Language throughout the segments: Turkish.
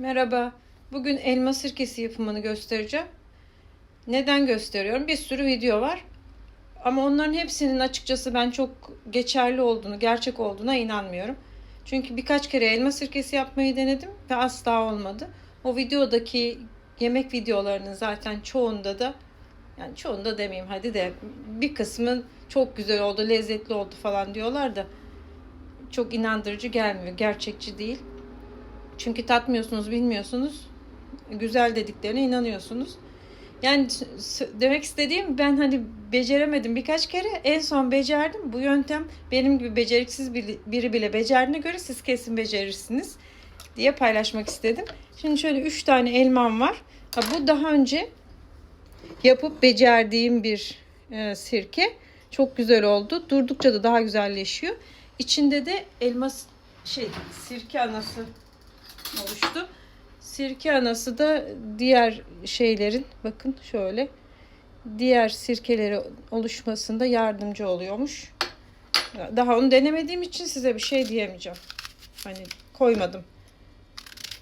Merhaba. Bugün elma sirkesi yapımını göstereceğim. Neden gösteriyorum? Bir sürü video var. Ama onların hepsinin açıkçası ben çok geçerli olduğunu, gerçek olduğuna inanmıyorum. Çünkü birkaç kere elma sirkesi yapmayı denedim ve asla olmadı. O videodaki yemek videolarının zaten çoğunda da yani çoğunda demeyeyim hadi de bir kısmı çok güzel oldu, lezzetli oldu falan diyorlar da çok inandırıcı gelmiyor, gerçekçi değil. Çünkü tatmıyorsunuz, bilmiyorsunuz. Güzel dediklerine inanıyorsunuz. Yani demek istediğim ben hani beceremedim birkaç kere. En son becerdim. Bu yöntem benim gibi beceriksiz biri, bile becerdiğine göre siz kesin becerirsiniz diye paylaşmak istedim. Şimdi şöyle 3 tane elmam var. Ha, bu daha önce yapıp becerdiğim bir e, sirke. Çok güzel oldu. Durdukça da daha güzelleşiyor. İçinde de elma şey sirke anası oluştu. Sirke anası da diğer şeylerin bakın şöyle diğer sirkeleri oluşmasında yardımcı oluyormuş. Daha onu denemediğim için size bir şey diyemeyeceğim. Hani koymadım.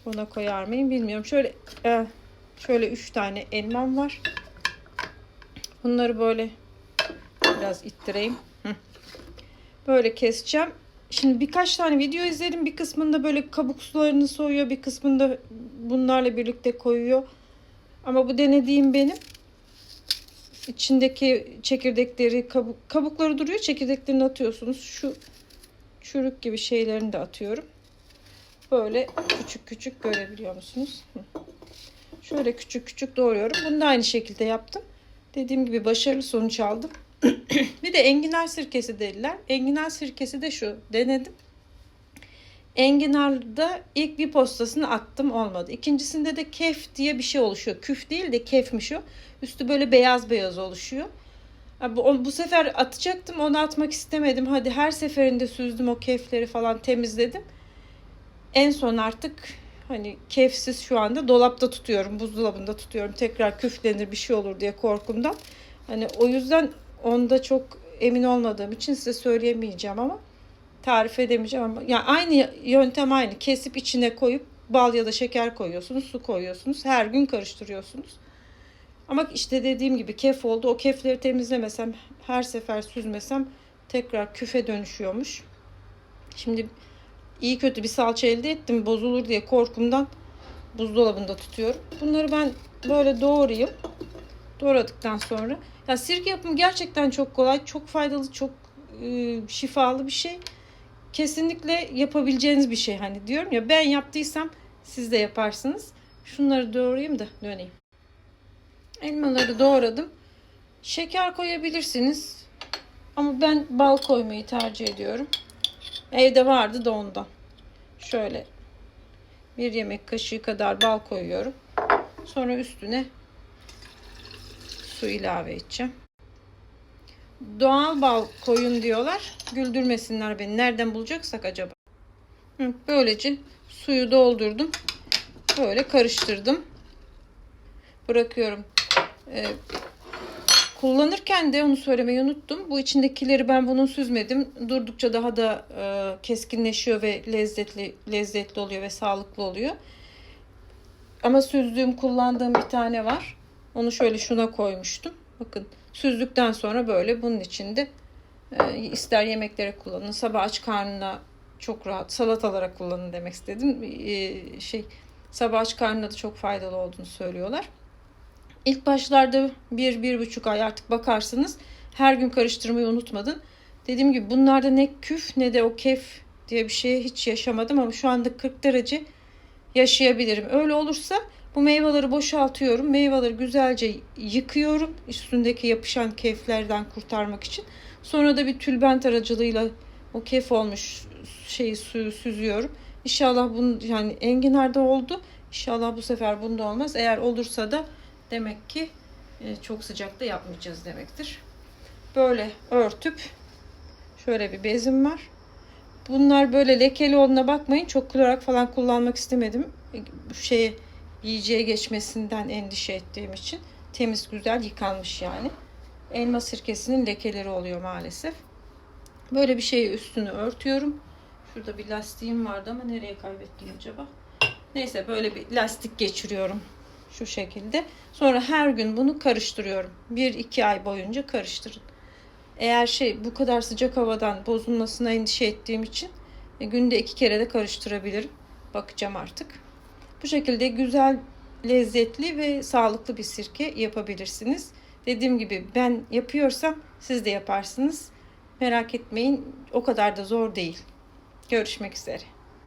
Buna koyar mıyım bilmiyorum. Şöyle e, şöyle üç tane elmam var. Bunları böyle biraz ittireyim. Böyle keseceğim. Şimdi birkaç tane video izledim. Bir kısmında böyle kabuk sularını soyuyor. Bir kısmında bunlarla birlikte koyuyor. Ama bu denediğim benim. İçindeki çekirdekleri, kabuk, kabukları duruyor. Çekirdeklerini atıyorsunuz. Şu çürük gibi şeylerini de atıyorum. Böyle küçük küçük görebiliyor musunuz? Şöyle küçük küçük doğruyorum. Bunu da aynı şekilde yaptım. Dediğim gibi başarılı sonuç aldım. bir de enginar sirkesi dediler. Enginar sirkesi de şu. Denedim. Enginar'da ilk bir postasını attım olmadı. İkincisinde de kef diye bir şey oluşuyor. Küf değil de kefmiş o. Üstü böyle beyaz beyaz oluşuyor. Bu, bu sefer atacaktım onu atmak istemedim. Hadi her seferinde süzdüm o kefleri falan temizledim. En son artık hani kefsiz şu anda dolapta tutuyorum. Buzdolabında tutuyorum. Tekrar küflenir bir şey olur diye korkumdan. Hani o yüzden onda çok emin olmadığım için size söyleyemeyeceğim ama tarif edemeyeceğim ama yani aynı yöntem aynı. Kesip içine koyup bal ya da şeker koyuyorsunuz, su koyuyorsunuz. Her gün karıştırıyorsunuz. Ama işte dediğim gibi kef oldu. O kefleri temizlemesem, her sefer süzmesem tekrar küfe dönüşüyormuş. Şimdi iyi kötü bir salça elde ettim. Bozulur diye korkumdan buzdolabında tutuyorum. Bunları ben böyle doğrayayım. Doğradıktan sonra ya sirke yapımı gerçekten çok kolay, çok faydalı, çok e, şifalı bir şey. Kesinlikle yapabileceğiniz bir şey hani diyorum ya ben yaptıysam siz de yaparsınız. Şunları doğrayayım da döneyim. Elmaları doğradım. Şeker koyabilirsiniz. Ama ben bal koymayı tercih ediyorum. Evde vardı da ondan. Şöyle bir yemek kaşığı kadar bal koyuyorum. Sonra üstüne su ilave edeceğim. Doğal bal koyun diyorlar. Güldürmesinler beni. Nereden bulacaksak acaba? Hı, böylece suyu doldurdum. Böyle karıştırdım. Bırakıyorum. Ee, kullanırken de onu söylemeyi unuttum. Bu içindekileri ben bunun süzmedim. Durdukça daha da e, keskinleşiyor ve lezzetli lezzetli oluyor ve sağlıklı oluyor. Ama süzdüğüm kullandığım bir tane var. Onu şöyle şuna koymuştum. Bakın süzdükten sonra böyle bunun içinde e, ister yemeklere kullanın. Sabah aç karnına çok rahat salatalara kullanın demek istedim. E, şey sabah aç karnına da çok faydalı olduğunu söylüyorlar. İlk başlarda bir, bir buçuk ay artık bakarsınız. Her gün karıştırmayı unutmadın. Dediğim gibi bunlarda ne küf ne de o kef diye bir şeye hiç yaşamadım ama şu anda 40 derece yaşayabilirim. Öyle olursa bu meyveleri boşaltıyorum. Meyveleri güzelce yıkıyorum. Üstündeki yapışan keflerden kurtarmak için. Sonra da bir tülbent aracılığıyla o kef olmuş şeyi suyu süzüyorum. İnşallah bunu yani enginarda oldu. İnşallah bu sefer bunda olmaz. Eğer olursa da demek ki e, çok sıcakta yapmayacağız demektir. Böyle örtüp şöyle bir bezim var. Bunlar böyle lekeli olduğuna bakmayın. Çok klorak falan kullanmak istemedim. Şeye yiyeceğe geçmesinden endişe ettiğim için. Temiz güzel yıkanmış yani. Elma sirkesinin lekeleri oluyor maalesef. Böyle bir şeyi üstünü örtüyorum. Şurada bir lastiğim vardı ama nereye kaybettim acaba? Neyse böyle bir lastik geçiriyorum. Şu şekilde. Sonra her gün bunu karıştırıyorum. 1-2 ay boyunca karıştırın. Eğer şey bu kadar sıcak havadan bozulmasına endişe ettiğim için e, günde iki kere de karıştırabilirim. Bakacağım artık. Bu şekilde güzel, lezzetli ve sağlıklı bir sirke yapabilirsiniz. Dediğim gibi ben yapıyorsam siz de yaparsınız. Merak etmeyin o kadar da zor değil. Görüşmek üzere.